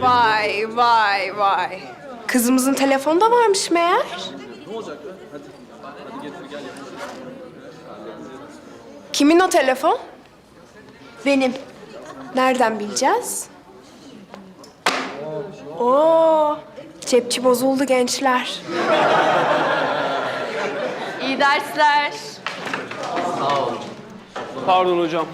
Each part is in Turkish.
Vay vay vay. Kızımızın telefonu da varmış meğer. Kimin o telefon? Benim. Nereden bileceğiz? Oo, cepçi bozuldu gençler. İyi dersler. Pardon hocam.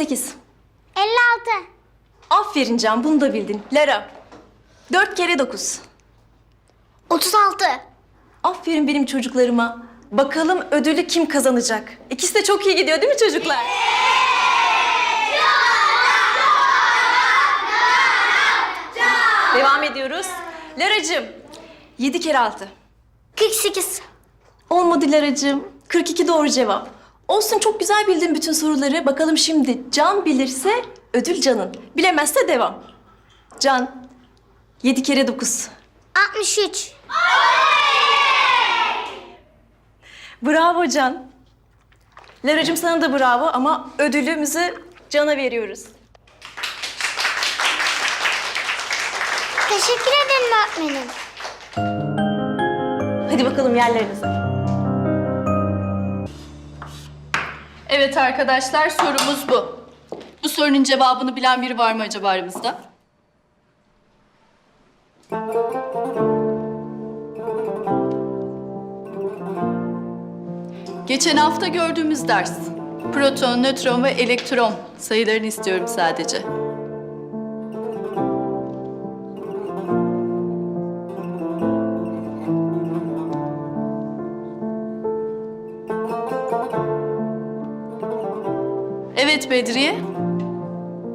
Yedi kere sekiz. 56. Aferin Can, bunu da bildin. Lara. Dört kere dokuz. 36. Aferin benim çocuklarıma. Bakalım ödülü kim kazanacak? İkisi de çok iyi gidiyor değil mi çocuklar? Devam ediyoruz. Laracığım, yedi kere altı. 48. Olmadı Laracığım. 42 doğru cevap. Olsun çok güzel bildin bütün soruları. Bakalım şimdi Can bilirse ödül Can'ın. Bilemezse devam. Can, yedi kere dokuz. 63. Bravo Can. Laracığım sana da bravo ama ödülümüzü Can'a veriyoruz. Teşekkür ederim öğretmenim. Hadi bakalım yerlerinize. Evet arkadaşlar sorumuz bu. Bu sorunun cevabını bilen biri var mı acaba aramızda? Geçen hafta gördüğümüz ders. Proton, nötron ve elektron sayılarını istiyorum sadece. Evet Bedriye.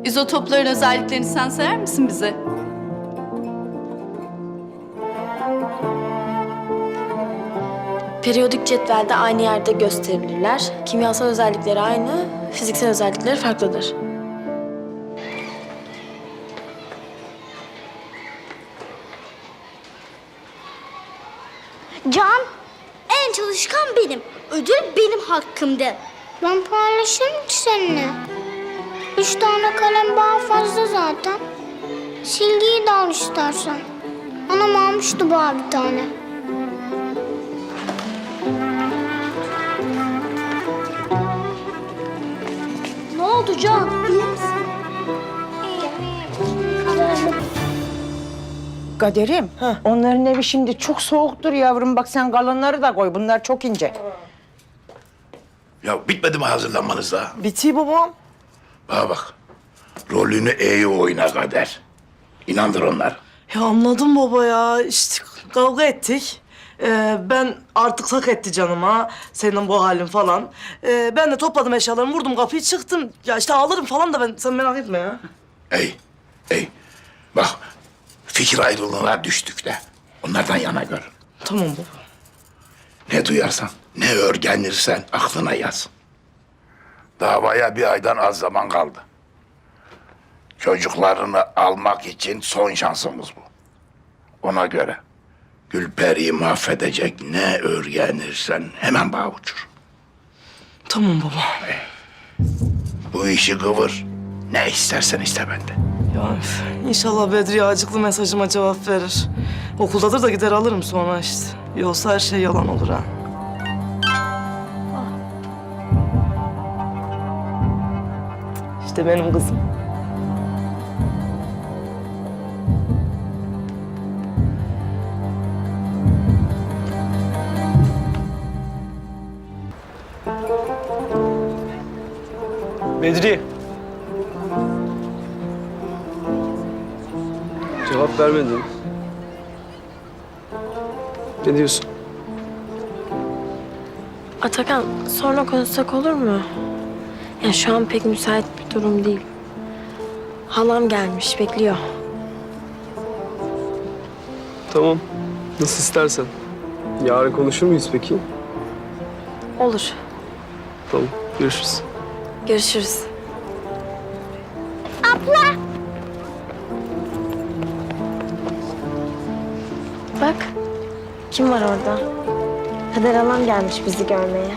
İzotopların özelliklerini sen sayar mısın bize? Periyodik cetvelde aynı yerde gösterilirler. Kimyasal özellikleri aynı, fiziksel özellikleri farklıdır. Can, en çalışkan benim. Ödül benim hakkımdı. Ben paylaşırım ki seninle. Üç tane kalem daha fazla zaten. Silgiyi de al istersen. Anam almıştı bana bir tane. Ne oldu Can? İyi misin? Kaderim, onların evi şimdi çok soğuktur yavrum. Bak sen kalanları da koy. Bunlar çok ince. Ya bitmedi mi hazırlanmanız daha? Biti babam. Bana bak. Rolünü iyi oyna kader. İnandır onlar. Ya anladım baba ya. İşte kavga ettik. Ee, ben artık sak etti canıma. Senin bu halin falan. Ee, ben de topladım eşyalarımı, vurdum kapıyı çıktım. Ya işte ağlarım falan da ben, sen merak etme ya. Ey, ey. Bak, fikir ayrılığına düştük de. Onlardan yana gör. Tamam baba. Ne duyarsan, ne örgenirsen aklına yaz. Davaya bir aydan az zaman kaldı. Çocuklarını almak için son şansımız bu. Ona göre Gülperi'yi mahvedecek ne örgenirsen hemen bağ uçur. Tamam baba. Bu işi kıvır. Ne istersen iste benden. Ya üf, inşallah Bedriye acıklı mesajıma cevap verir. Okuldadır da gider alırım sonra işte. Yoksa her şey yalan olur ha. İşte benim kızım. Bedri. Cevap vermedin. Ne diyorsun? Atakan sonra konuşsak olur mu? Ya şu an pek müsait bir durum değil. Halam gelmiş bekliyor. Tamam. Nasıl istersen. Yarın konuşur muyuz peki? Olur. Tamam. Görüşürüz. Görüşürüz. Abla. Bak kim var orada? Kader halam gelmiş bizi görmeye.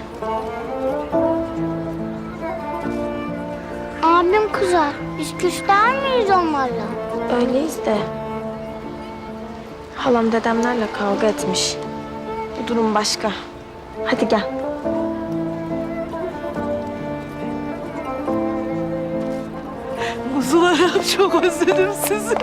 Abim kızar. Biz küsler miyiz onlarla? Öyleyiz de. Halam dedemlerle kavga etmiş. Bu durum başka. Hadi gel. Kuzularım çok özledim sizi.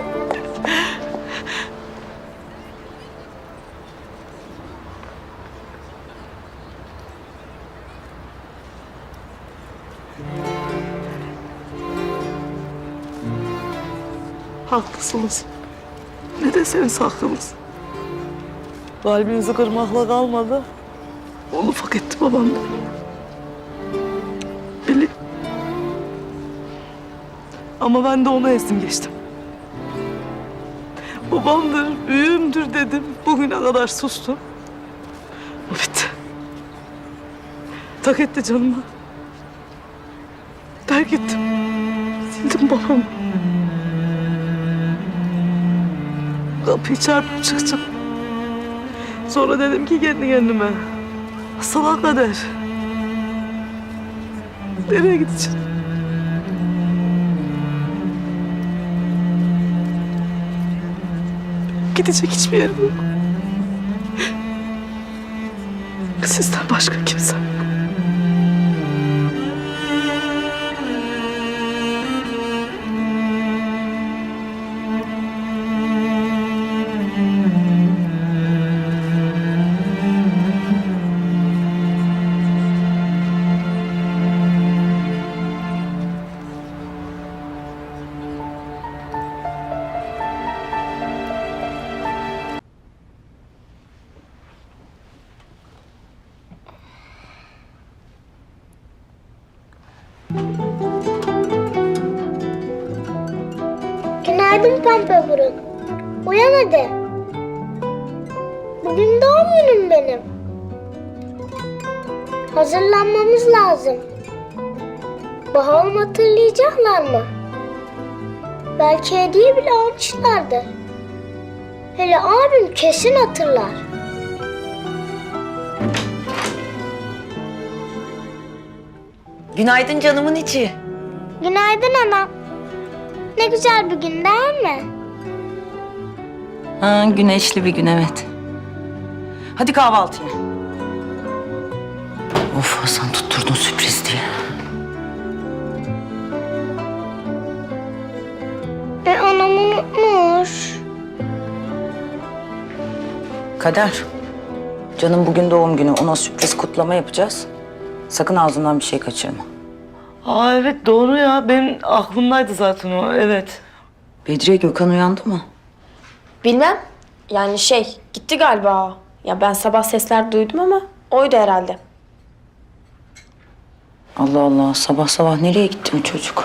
Haklısınız. Ne deseniz hakkınız. Kalbinizi kırmakla kalmadı. Onu ufak etti babam. Bili. Ama ben de onu ezdim geçtim. Babamdır, büyüğümdür dedim. Bugüne kadar sustum. O bitti. Tak etti canıma. Terk ettim. Sildim babamı. Kapıyı çarpıp çıkacağım. Sonra dedim ki kendi kendime. Salak kader. Nereye gideceğim? Gidecek hiçbir yerim yok. Sizden başka kimse Günaydın pembe burun. Uyan hadi. Bugün doğum günüm benim. Hazırlanmamız lazım. Bakalım hatırlayacaklar mı? Belki hediye bile almışlardır. Hele abim kesin hatırlar. Günaydın canımın içi. Günaydın anam. Ne güzel bir gün değil mi? Ha, güneşli bir gün evet. Hadi kahvaltıya. Of Hasan tutturdun sürpriz diye. E anam unutmuş. Kader. Canım bugün doğum günü. Ona sürpriz kutlama yapacağız. Sakın ağzından bir şey kaçırma. Aa evet doğru ya. Benim aklımdaydı zaten o. Evet. Bedriye Gökhan uyandı mı? Bilmem. Yani şey gitti galiba. Ya ben sabah sesler duydum ama oydu herhalde. Allah Allah sabah sabah nereye gitti bu çocuk?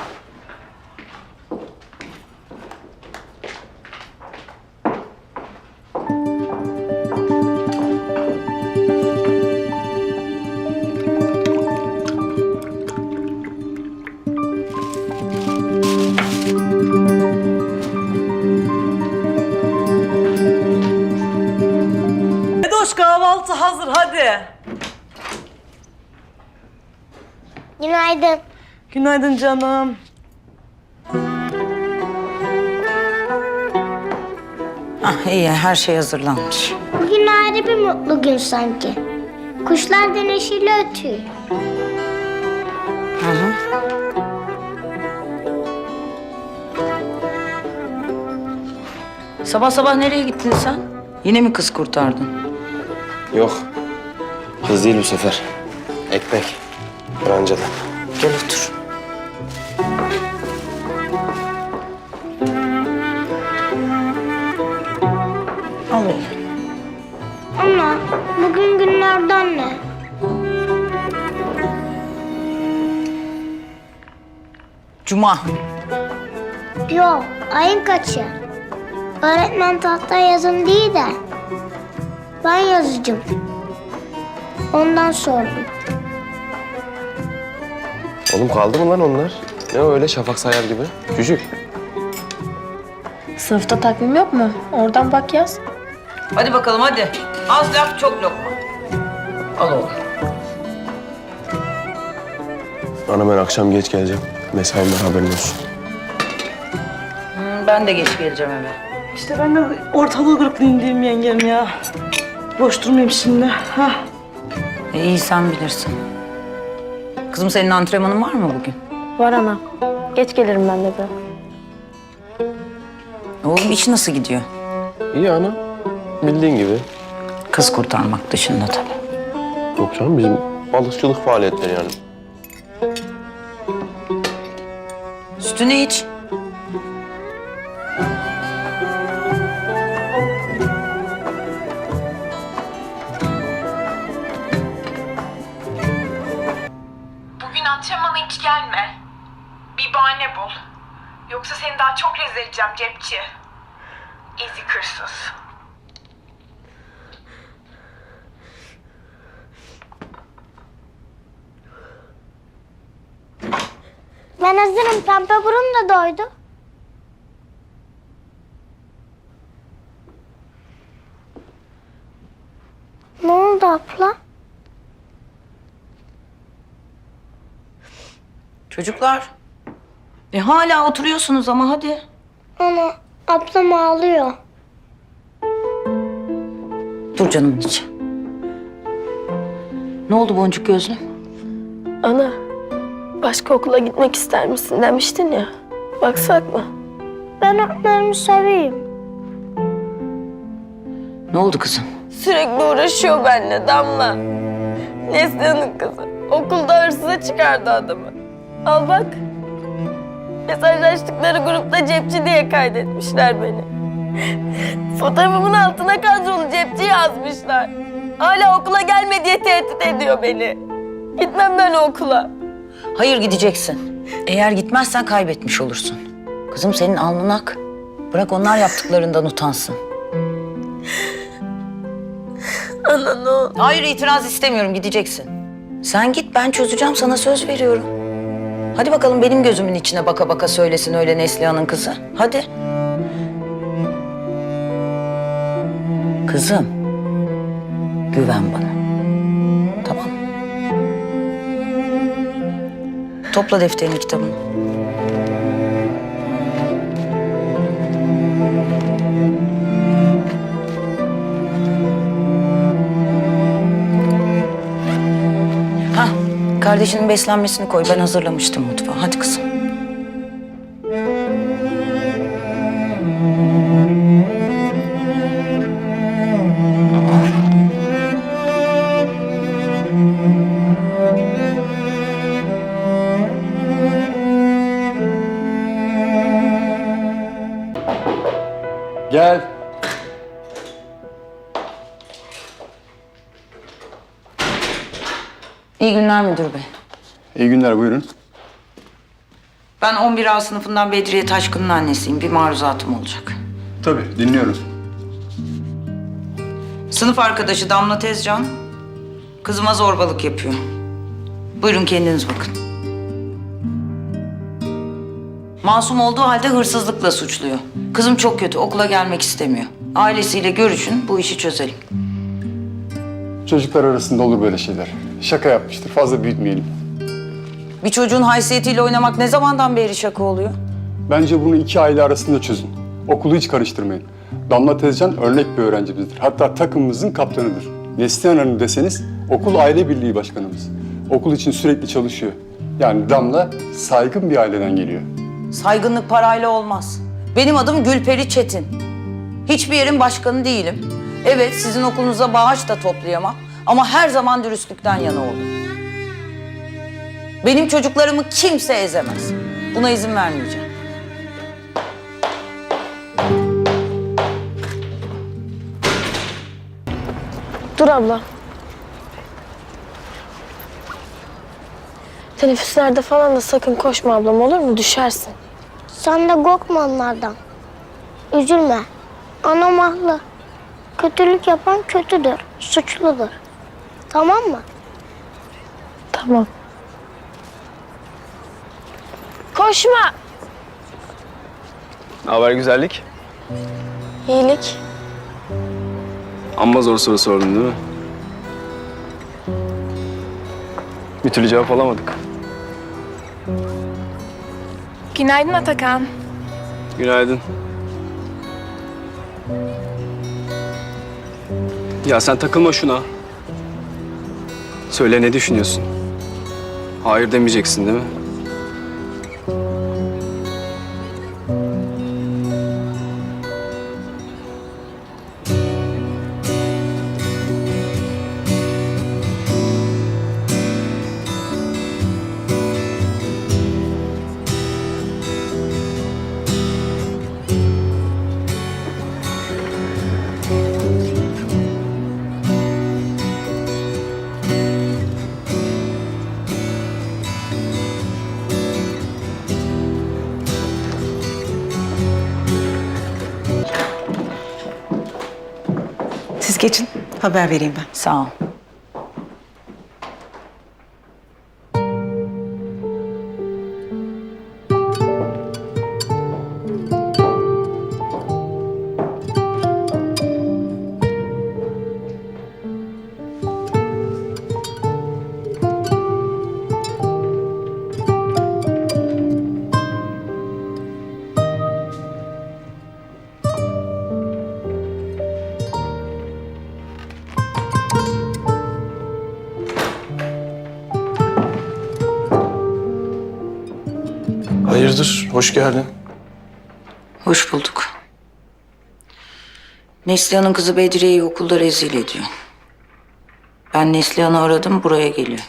Günaydın. Günaydın canım. Ah iyi her şey hazırlanmış. Bugün ayrı bir mutlu gün sanki. Kuşlar da neşeyle ötüyor. Hı hı. Sabah sabah nereye gittin sen? Yine mi kız kurtardın? Yok. Kız değil bu sefer. Ekmek. Brancadan. Gel otur. Al oğlum. Ana, bugün günlerden ne? Cuma. Yok, ayın kaçı? Öğretmen tahta yazın değil de ben yazacağım. Ondan sordum. Oğlum kaldı mı lan onlar? Ne o öyle şafak sayar gibi? Çocuk. Sınıfta takvim yok mu? Oradan bak yaz. Hadi bakalım hadi. Az laf çok lokma. Al oğlum. Ana ben akşam geç geleceğim. Mesaim var haberin olsun. Hmm, ben de geç geleceğim eve. İşte ben de ortalığı kırıklayayım diyeyim yengem ya. Boş durmayayım şimdi. Ha. E, iyi sen bilirsin. Kızım senin antrenmanın var mı bugün? Var ana. Geç gelirim ben de bir. Oğlum iş nasıl gidiyor? İyi ana. Bildiğin gibi. Kız kurtarmak dışında tabii. Yok canım bizim balıkçılık faaliyetleri yani. Sütünü iç. Antrenmana hiç gelme. Bir bahane bul. Yoksa seni daha çok rezil edeceğim cepçi. Ezik hırsız. Ben hazırım. Pembe burun da doydu. Ne oldu abla? Çocuklar. E hala oturuyorsunuz ama hadi. Ana, ablam ağlıyor. Dur canımın içi. Ne oldu boncuk gözlüm? Ana, başka okula gitmek ister misin demiştin ya. Baksak mı? Ben öğretmenimi seveyim. Ne oldu kızım? Sürekli uğraşıyor benimle Damla. Neslihan'ın kızı. Okulda hırsıza çıkardı adamı. Al bak. Mesajlaştıkları grupta cepçi diye kaydetmişler beni. Fotoğrafımın altına kadrolu cepçi yazmışlar. Hala okula gelme diye tehdit ediyor beni. Gitmem ben okula. Hayır gideceksin. Eğer gitmezsen kaybetmiş olursun. Kızım senin alnın ak. Bırak onlar yaptıklarından utansın. Ana ne olur. Hayır itiraz istemiyorum gideceksin. Sen git ben çözeceğim sana söz veriyorum. Hadi bakalım benim gözümün içine baka baka söylesin öyle Neslihan'ın kızı. Hadi. Kızım. Güven bana. Tamam? Topla defterini kitabını. Kardeşinin beslenmesini koy. Ben hazırlamıştım mutfağı. Hadi kızım. Gel. İyi günler müdür bey. İyi günler buyurun. Ben 11A sınıfından Bedriye Taşkın'ın annesiyim. Bir maruzatım olacak. Tabii dinliyorum. Sınıf arkadaşı Damla Tezcan kızıma zorbalık yapıyor. Buyurun kendiniz bakın. Masum olduğu halde hırsızlıkla suçluyor. Kızım çok kötü, okula gelmek istemiyor. Ailesiyle görüşün, bu işi çözelim. Çocuklar arasında olur böyle şeyler. Şaka yapmıştır. Fazla büyütmeyelim. Bir çocuğun haysiyetiyle oynamak ne zamandan beri şaka oluyor? Bence bunu iki aile arasında çözün. Okulu hiç karıştırmayın. Damla Tezcan örnek bir öğrencimizdir. Hatta takımımızın kaptanıdır. Neslihan Hanım deseniz okul aile birliği başkanımız. Okul için sürekli çalışıyor. Yani Damla saygın bir aileden geliyor. Saygınlık parayla olmaz. Benim adım Gülperi Çetin. Hiçbir yerin başkanı değilim. Evet, sizin okulunuza bağış da toplayamam. Ama her zaman dürüstlükten yana oldum. Benim çocuklarımı kimse ezemez. Buna izin vermeyeceğim. Dur abla. Teneffüslerde falan da sakın koşma ablam olur mu? Düşersin. Sen de korkma onlardan. Üzülme. Anam haklı. Kötülük yapan kötüdür, suçludur. Tamam mı? Tamam. Koşma. Ne haber güzellik? İyilik. Amma zor soru sordun değil mi? Bir türlü cevap alamadık. Günaydın Atakan. Günaydın. Ya sen takılma şuna. Söyle ne düşünüyorsun? Hayır demeyeceksin değil mi? Geçin, haber vereyim ben. Sağ ol. Hoş geldin. Hoş bulduk. Neslihan'ın kızı Bedriye'yi okulda rezil ediyor. Ben Neslihan'ı aradım, buraya geliyor.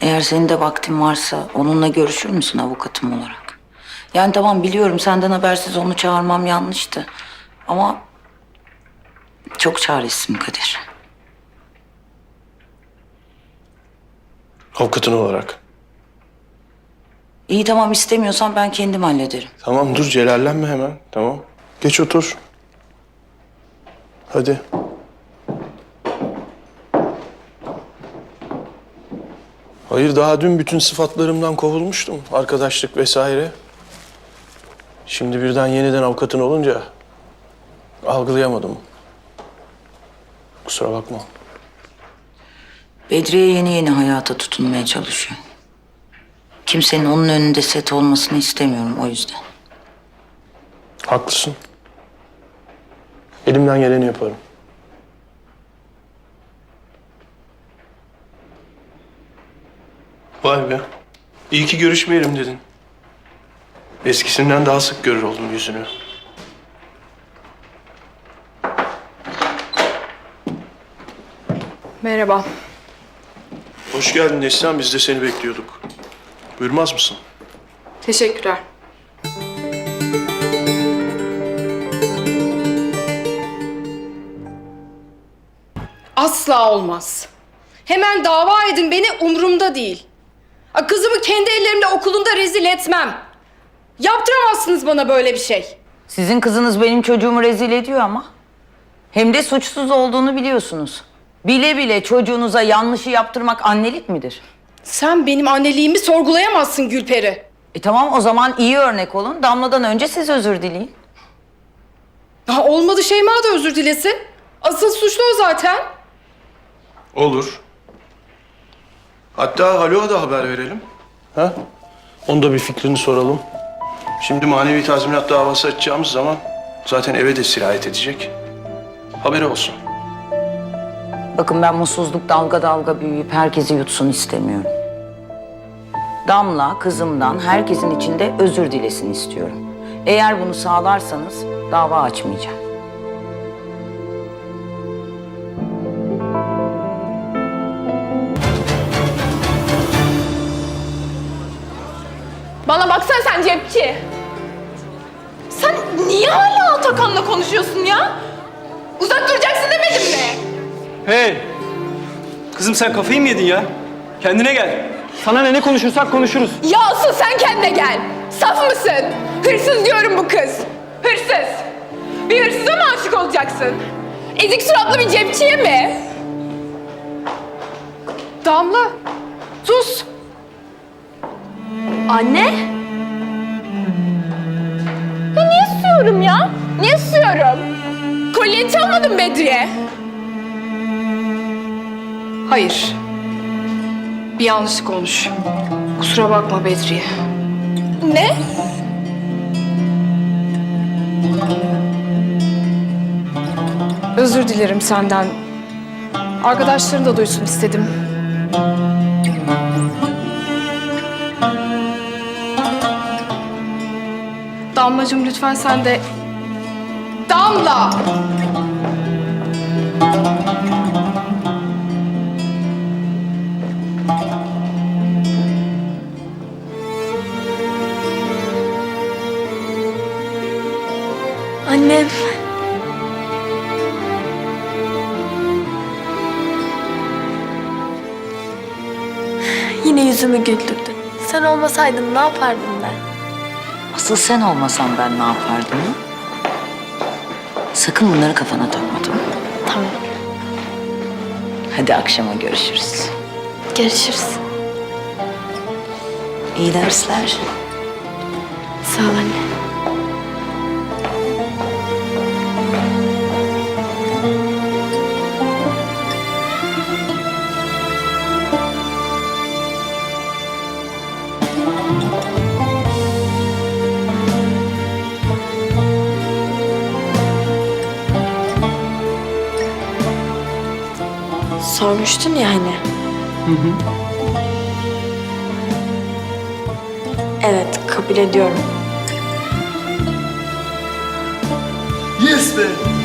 Eğer senin de vaktin varsa onunla görüşür müsün avukatım olarak? Yani tamam biliyorum senden habersiz onu çağırmam yanlıştı. Ama çok çaresizim Kadir. Avukatın olarak. İyi tamam istemiyorsan ben kendim hallederim. Tamam dur, celallenme hemen. Tamam. Geç otur. Hadi. Hayır, daha dün bütün sıfatlarımdan kovulmuştum. Arkadaşlık vesaire. Şimdi birden yeniden avukatın olunca algılayamadım. Kusura bakma. Bedriye yeni yeni hayata tutunmaya çalışıyor. Kimsenin onun önünde set olmasını istemiyorum o yüzden. Haklısın. Elimden geleni yaparım. Vay be. İyi ki görüşmeyelim dedin. Eskisinden daha sık görür oldum yüzünü. Merhaba. Hoş geldin Neslihan. Biz de seni bekliyorduk. Buyurmaz mısın? Teşekkürler. Asla olmaz. Hemen dava edin beni umurumda değil. Kızımı kendi ellerimle okulunda rezil etmem. Yaptıramazsınız bana böyle bir şey. Sizin kızınız benim çocuğumu rezil ediyor ama. Hem de suçsuz olduğunu biliyorsunuz. Bile bile çocuğunuza yanlışı yaptırmak annelik midir? Sen benim anneliğimi sorgulayamazsın Gülperi. E tamam o zaman iyi örnek olun. Damladan önce siz özür dileyin. Ha, olmadı Şeyma da özür dilesin. Asıl suçlu o zaten. Olur. Hatta Haluk'a da haber verelim. Ha? Onda bir fikrini soralım. Şimdi manevi tazminat davası açacağımız zaman zaten eve de sirayet edecek. Haberi olsun. Bakın ben mutsuzluk dalga dalga büyüyüp herkesi yutsun istemiyorum. Damla kızımdan herkesin içinde özür dilesin istiyorum. Eğer bunu sağlarsanız dava açmayacağım. Bana baksana sen cepçi. Sen niye hala Atakan'la konuşuyorsun ya? Hey! Kızım sen kafayı mı yedin ya? Kendine gel. Sana ne ne konuşursak konuşuruz. Ya asıl sen kendine gel. Saf mısın? Hırsız diyorum bu kız. Hırsız. Bir hırsıza mı aşık olacaksın? Ezik suratlı bir cepçiye mi? Damla. Sus. Anne? Ya niye susuyorum ya? Niye susuyorum? Kolyeni çalmadın Bedriye. Hayır. Bir yanlışlık olmuş. Kusura bakma Bedriye. Ne? Özür dilerim senden. Arkadaşların da duysun istedim. Damlacığım lütfen sen de... Damla! Yüzümü güldürdün. Sen olmasaydın ne yapardım ben? Asıl sen olmasan ben ne yapardım? Sakın bunları kafana takma tamam mı? Tamam. Hadi akşama görüşürüz. Görüşürüz. İyi dersler. Sağ ol anne. Sormuştun ya hani. Evet, kabul ediyorum. Yes be.